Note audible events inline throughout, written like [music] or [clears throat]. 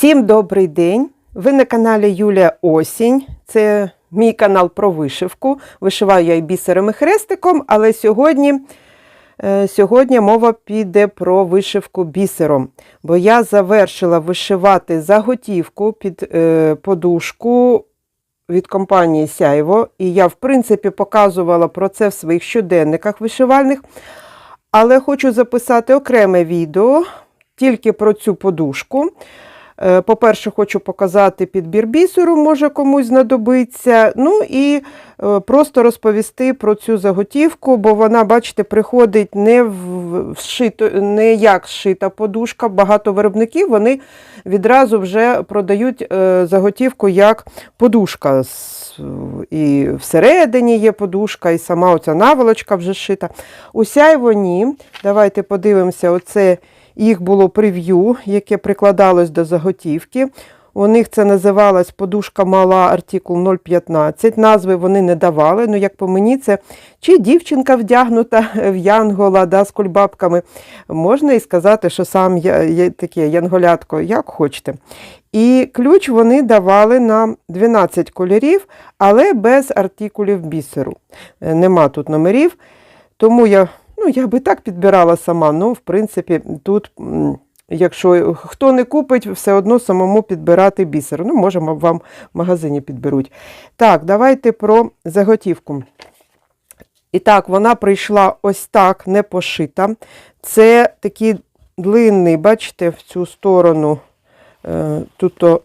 Всім добрий день! Ви на каналі Юлія Осінь. Це мій канал про вишивку. Вишиваю я і бісером і хрестиком, але сьогодні, е, сьогодні мова піде про вишивку бісером. Бо я завершила вишивати заготівку під е, подушку від компанії Сяйво. І я, в принципі, показувала про це в своїх щоденниках вишивальних. Але хочу записати окреме відео тільки про цю подушку. Е, По-перше, хочу показати підбір бісеру, може комусь знадобиться. Ну і е, просто розповісти про цю заготівку, бо вона, бачите, приходить не в вшито, не як шита подушка. Багато виробників вони відразу вже продають е, заготівку як подушка. З- І всередині є подушка, і сама оця наволочка вже шита. Усяй вони, давайте подивимося, оце їх було прев'ю, яке прикладалось до заготівки. У них це називалась подушка мала артикул 015. Назви вони не давали. Ну, як по мені, це чи дівчинка вдягнута в янгола да, з кульбабками. Можна і сказати, що сам я, я таке янголятко, як хочете. І ключ вони давали на 12 кольорів, але без артикулів бісеру. Е, Нема тут номерів. Тому я Ну, я би так підбирала сама. Ну, в принципі, тут, якщо хто не купить, все одно самому підбирати бісер. Ну, може, вам в магазині підберуть. Так, давайте про заготівку. І так, вона прийшла ось так, не пошита. Це такий длинний, бачите, в цю сторону. Е, Тут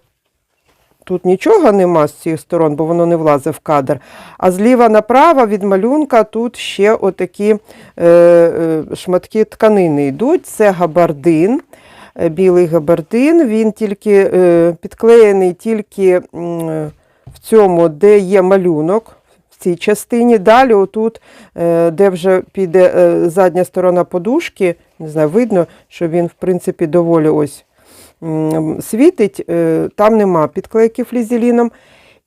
Тут нічого нема з цих сторон, бо воно не влазить в кадр. А зліва направо від малюнка тут ще отакі е, е, шматки тканини йдуть. Це габардин, білий габардин. Він тільки е, підклеєний тільки е, в цьому, де є малюнок. В цій частині. Далі, отут, е, де вже піде е, задня сторона подушки, не знаю, видно, що він, в принципі, доволі ось світить, е, там нема підклейки флізеліном.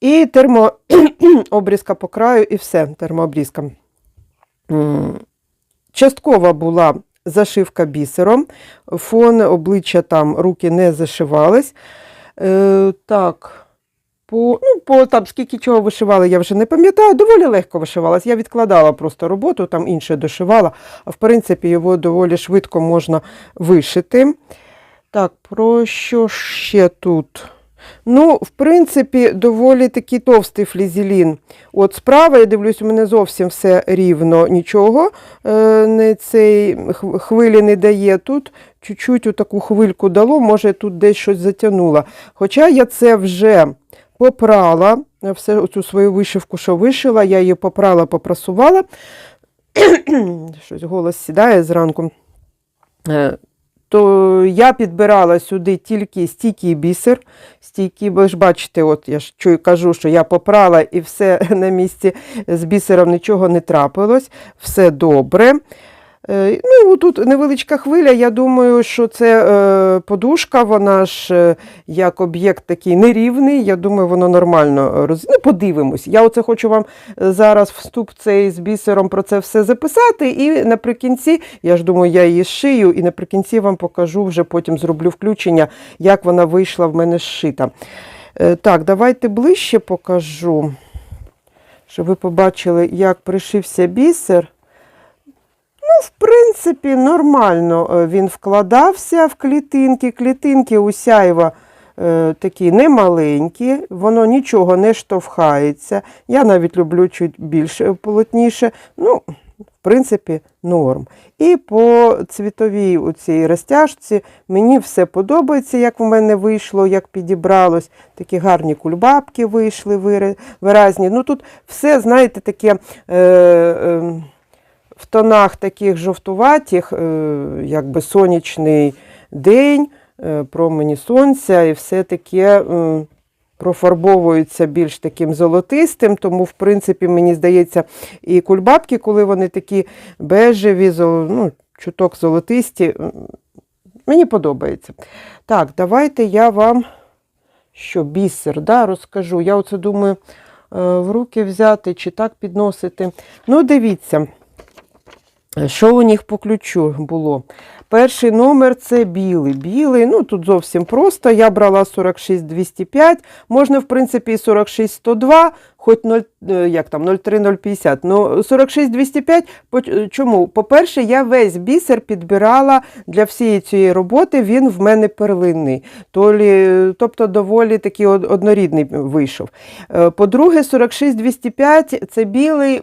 І термообрізка [clears throat] по краю, і все, термообрізка. Часткова була зашивка бісером, фон обличчя там руки не зашивались. Е, так, по, ну, по там, скільки чого вишивали, я вже не пам'ятаю. Доволі легко вишивалась. Я відкладала просто роботу, там інше дошивала, а в принципі його доволі швидко можна вишити. Так, про що ще тут? Ну, в принципі, доволі такий товстий флізелін. От справа, я дивлюсь, у мене зовсім все рівно, нічого е, не цей хвилі не дає. Тут чуть-чуть таку хвильку дало, може тут десь щось затягнуло. Хоча я це вже попрала, е, все цю свою вишивку, що вишила, я її попрала, попрасувала. [clears throat] Щось голос сідає зранку. То я підбирала сюди тільки стійкий бісер. Стійкий, ви ж бачите, от я ж чую, кажу, що я попрала і все [laughs] на місці з бісером нічого не трапилось, все добре. Е, Ну, тут невеличка хвиля, я думаю, що це е, подушка, вона ж е, як об'єкт такий нерівний. Я думаю, воно нормально роз... Ну, подивимось. Я оце хочу вам зараз вступ цей з бісером про це все записати. І наприкінці, я ж думаю, я її шию, і наприкінці вам покажу, вже потім зроблю включення, як вона вийшла в мене зшита. Так, давайте ближче покажу, щоб ви побачили, як пришився бісер. В принципі, нормально е, він вкладався в клітинки. Клітинки у сяйва е, такі немаленькі, воно нічого не штовхається. Я навіть люблю чуть більш е, полотніше. Ну, в принципі, норм. І по цвітовій у цій розтяжці мені все подобається, як в мене вийшло, як підібралось. Такі гарні кульбабки вийшли виразні. Ну тут все, знаєте, таке. Е, е, в тонах таких жовтуватих, е, якби сонячний день, е, промені сонця, і все таке профарбовується більш таким золотистим. Тому, в принципі, мені здається, і кульбабки, коли вони такі бежеві, ну, чуток золотисті, мені подобається. Так, давайте я вам що, бісер, да, розкажу. Я оце думаю, е, в руки взяти чи так підносити. Ну, дивіться. Що у них по ключу було? Перший номер це білий. Білий, ну тут зовсім просто. Я брала 46205, можна, в принципі, і 46102, хоч 0, е, як там, 03050. Ну, 46205, чому? По-перше, я весь бісер підбирала для всієї цієї роботи, він в мене перлинний. Толі, тобто доволі такий однорідний вийшов. Е, По-друге, 46205 це білий.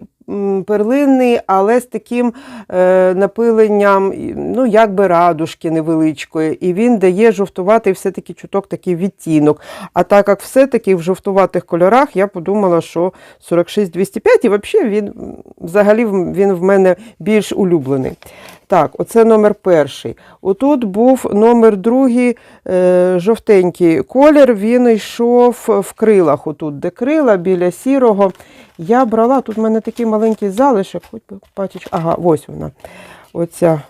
Перлинний, але з таким е, напиленням, ну, якби радужки невеличкої, і він дає жовтуватий все-таки чуток такий відтінок. А так як все-таки в жовтуватих кольорах, я подумала, що 46205, і взагалі він взагалі він в мене більш улюблений. Так, оце номер перший. Отут був номер другий, е, жовтенький колір, він йшов в крилах, отут, де крила, біля сірого. Я брала, тут в мене такий маленький залишок, хоч би пачечка. Ага, ось вона. Оця.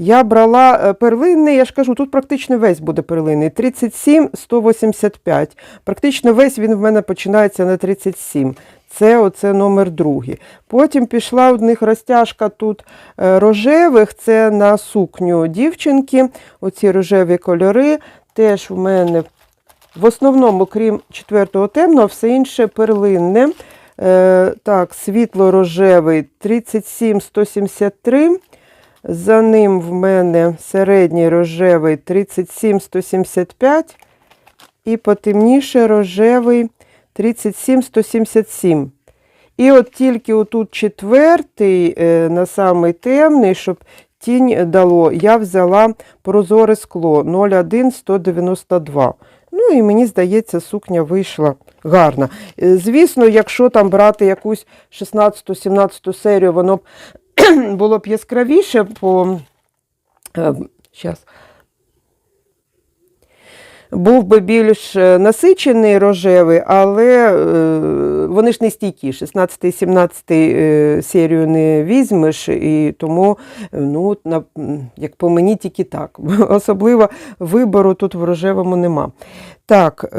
Я брала е, перлинний, я ж кажу, тут практично весь буде перлинний. 37, 185. Практично весь він в мене починається на 37. Це оце номер другий. Потім пішла у них розтяжка тут е, рожевих, це на сукню дівчинки. Оці рожеві кольори. Теж в мене в основному, крім четвертого темного, все інше перлинне. Е, так, світло-рожевий 37-173. За ним в мене середній рожевий 37-175. І потемніше рожевий 37-177. І от тільки отут четвертий, е, на самий темний, щоб тінь дало, я взяла прозоре скло 0,1-192. Ну і мені здається, сукня вийшла гарна. Е, Звісно, якщо там брати якусь 16-17 серію, воно б було б яскравіше по. Е, щас. Був би більш е, насичений рожевий, але е, вони ж не стійкі. 16-17 е, серію не візьмеш, і тому, ну, як по мені, тільки так. [laughs] Особливо вибору тут в рожевому нема. Так,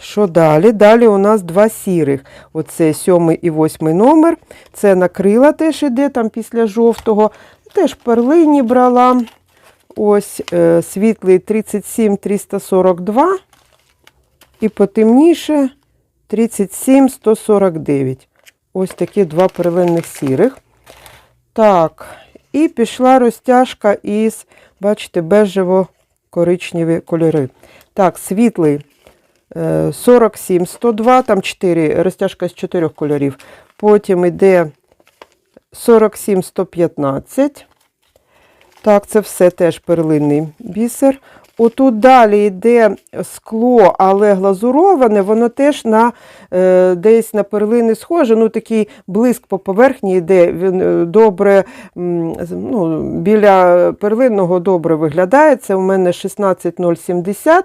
що далі? Далі у нас два сірих. Оце сьомий і восьмий номер. Це накрила теж іде там після жовтого. Теж перлині брала. Ось е, світлий 37-342 і потемніше 37-149. Ось такі два перлинних сірих. Так, і пішла розтяжка із, бачите, бежево-коричневі кольори. Так, світлий е, 47-102, там 4, розтяжка з 4 кольорів. Потім йде 47-115. Так, це все теж перлинний бісер. Отут далі йде скло, але глазуроване, воно теж на, е, десь на перлини схоже. Ну, такий блиск по поверхні йде, він е, добре, ну, біля перлинного добре виглядає. Це у мене 16070.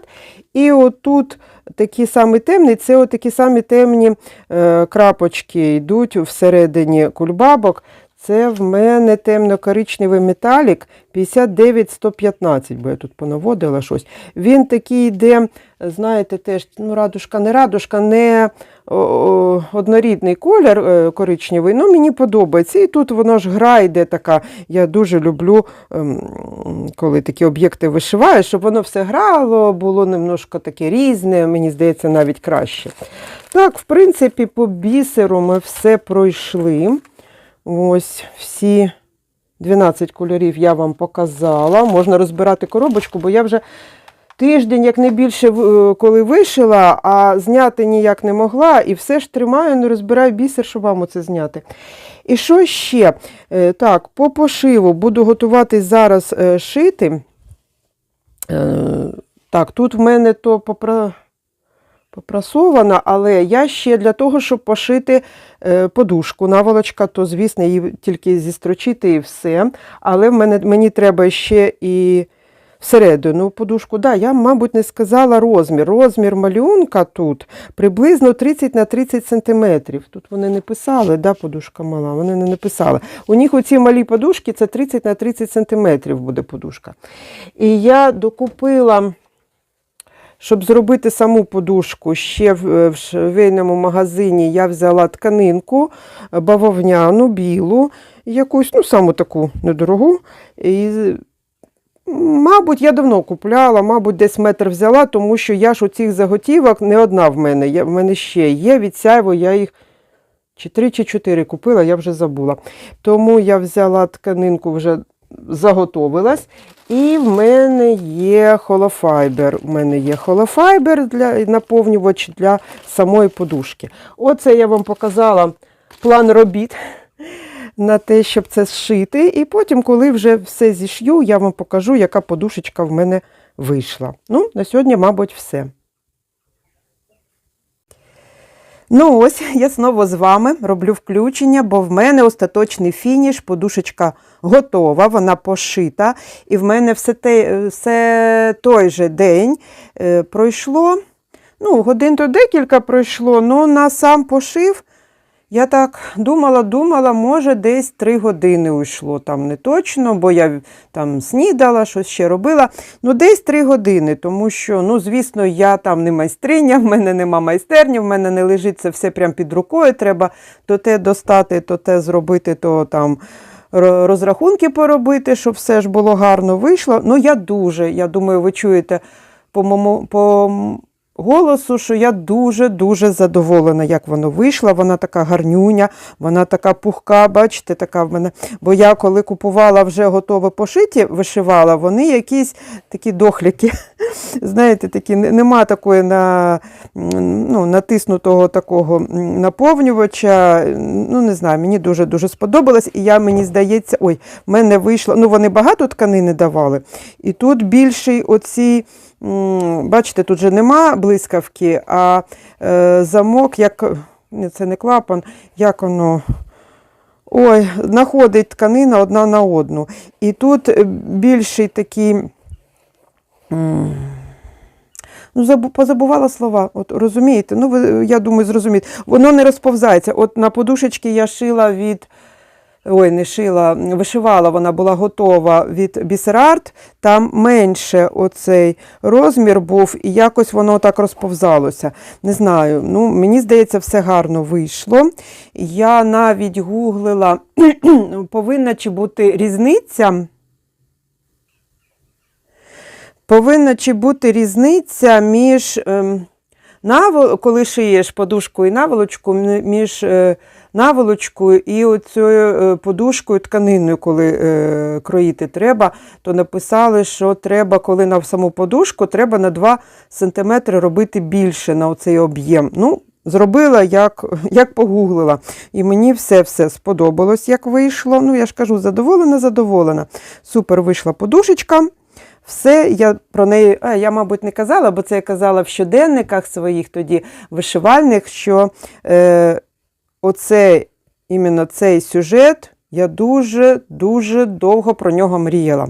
І отут такі самі темні, це от такі самі темні е, крапочки йдуть всередині кульбабок. Це в мене темно-коричневий металік 59115, бо я тут понаводила щось. Він такий йде, знаєте, теж ну, радужка, не радужка, не о, о, однорідний колір е, коричневий. Ну, мені подобається. І тут воно ж гра йде така. Я дуже люблю, ем, коли такі об'єкти вишиваю, щоб воно все грало, було немножко таке різне, мені здається, навіть краще. Так, в принципі, по бісеру ми все пройшли. Ось всі 12 кольорів я вам показала. Можна розбирати коробочку, бо я вже тиждень, як не більше, е, коли вишила, а зняти ніяк не могла. І все ж тримаю, не розбираю бісер, щоб вам оце зняти. І що ще? Е, Так, по пошиву буду готуватись зараз е, шити. Так, тут в мене то попра... попрасована, але я ще для того, щоб пошити е, подушку, наволочка, то, звісно, її тільки зістрочити і все. Але мене, мені треба ще і всередину подушку. Да, я, мабуть, не сказала розмір. Розмір малюнка тут приблизно 30 на 30 сантиметрів. Тут вони не писали, да, подушка мала, вони не написали. У них оці малі подушки це 30 на 30 сантиметрів буде подушка. І я докупила Щоб зробити саму подушку, ще в, в швейному магазині я взяла тканинку е, бавовняну, білу, якусь, ну, саму таку недорогу. І, мабуть, я давно купляла, мабуть, десь метр взяла, тому що я ж у цих заготівок не одна в мене. Я, в мене ще є від сяйво, я їх чи три, чи чотири купила, я вже забула. Тому я взяла тканинку, вже заготовилась. І в мене є холофайбер. У мене є холофайбер для наповнювач для самої подушки. Оце я вам показала план робіт на те, щоб це зшити. І потім, коли вже все зішью, я вам покажу, яка подушечка в мене вийшла. Ну, на сьогодні, мабуть, все. Ну ось, я знову з вами роблю включення, бо в мене остаточний фініш, подушечка готова, вона пошита. І в мене все, те, все той же день е, пройшло. Ну, годин то декілька пройшло, але на сам пошив я так думала, думала, може, десь три години уйшло. Там не точно, бо я там снідала, щось ще робила. Ну, десь три години, тому що, ну, звісно, я там не майстриня, [laughs] в мене нема майстерні, в мене не лежить це все прямо під рукою. Треба то те достати, то те зробити, то там. Розрахунки поробити, щоб все ж було гарно вийшло. Ну, я дуже, я думаю, ви чуєте по моєму голосу, що я дуже-дуже задоволена, як воно вийшло. Вона така гарнюня, вона така пухка, бачите, така в мене. Бо я коли купувала вже готове пошиті, вишивала, вони якісь такі дохліки. [laughs] Знаєте, такі, нема такої на, ну, натиснутого такого наповнювача. Ну, не знаю, мені дуже-дуже сподобалось. І я, мені здається, ой, в мене вийшло. Ну, вони багато тканини давали. І тут більший оці. Бачите, тут же нема блискавки, а е, замок, як це не клапан, як воно. Ой, знаходить тканина одна на одну. І тут е, більший такий. Ну, позабувала слова. От розумієте? Ну, ви, я думаю, зрозумієте. Воно не розповзається. От на подушечки я шила від. Ой, не шила, вишивала, вона була готова від бісерарт. Там менше оцей розмір був, і якось воно так розповзалося. Не знаю, ну, мені здається, все гарно вийшло. Я навіть гуглила, [clears throat] повинна чи бути різниця. Повинна чи бути різниця між, ем, навол... коли шиєш подушку і наволочку, між е, наволочкою і оцією е, подушкою тканиною, коли е, кроїти треба, то написали, що треба, коли на саму подушку, треба на 2 см робити більше на оцей об'єм. Ну, Зробила, як, як погуглила. І мені все-все сподобалось, як вийшло. Ну, я ж кажу, задоволена, задоволена. Супер вийшла подушечка. Все, я про неї, а, я, мабуть, не казала, бо це я казала в щоденниках своїх тоді вишивальних, що е, оцей, іменно цей сюжет, я дуже-дуже довго про нього мріяла.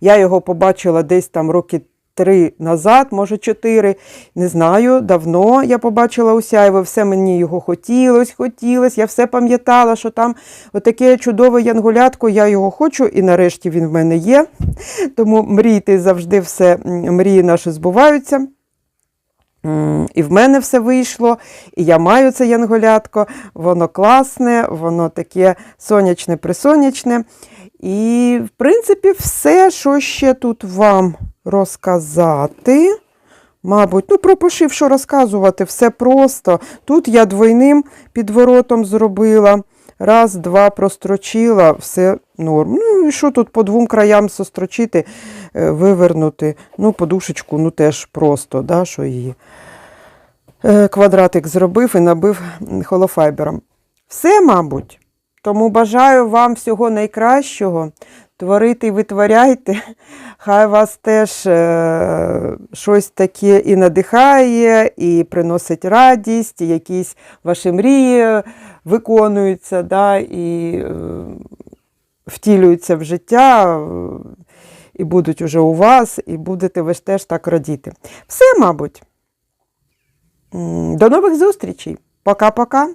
Я його побачила десь там роки три назад, може чотири. Не знаю, давно я побачила у Сяєво, все мені його хотілось, хотілось. Я все пам'ятала, що там отаке чудове янголятко, я його хочу, і нарешті він в мене є. Тому мрійте завжди все, мрії наші збуваються. І в мене все вийшло, і я маю це янголятко, воно класне, воно таке сонячне присонячне. І, в принципі, все, що ще тут вам розказати. Мабуть, ну про пошив, що розказувати, все просто. Тут я двойним підворотом зробила. Раз, два, прострочила, все норм. Ну і що тут по двом краям сострочити, е, вивернути. Ну, подушечку, ну теж просто, да, що її. Е, Квадратик зробив і набив холофайбером. Все, мабуть. Тому бажаю вам всього найкращого. Творити і витворяйте. [laughs] Хай вас теж е, щось таке і надихає, і приносить радість, і якісь ваші мрії виконуються, да, і е, втілюються в життя, і будуть уже у вас, і будете ви ж теж так радіти. Все, мабуть. До нових зустрічей. Пока-пока.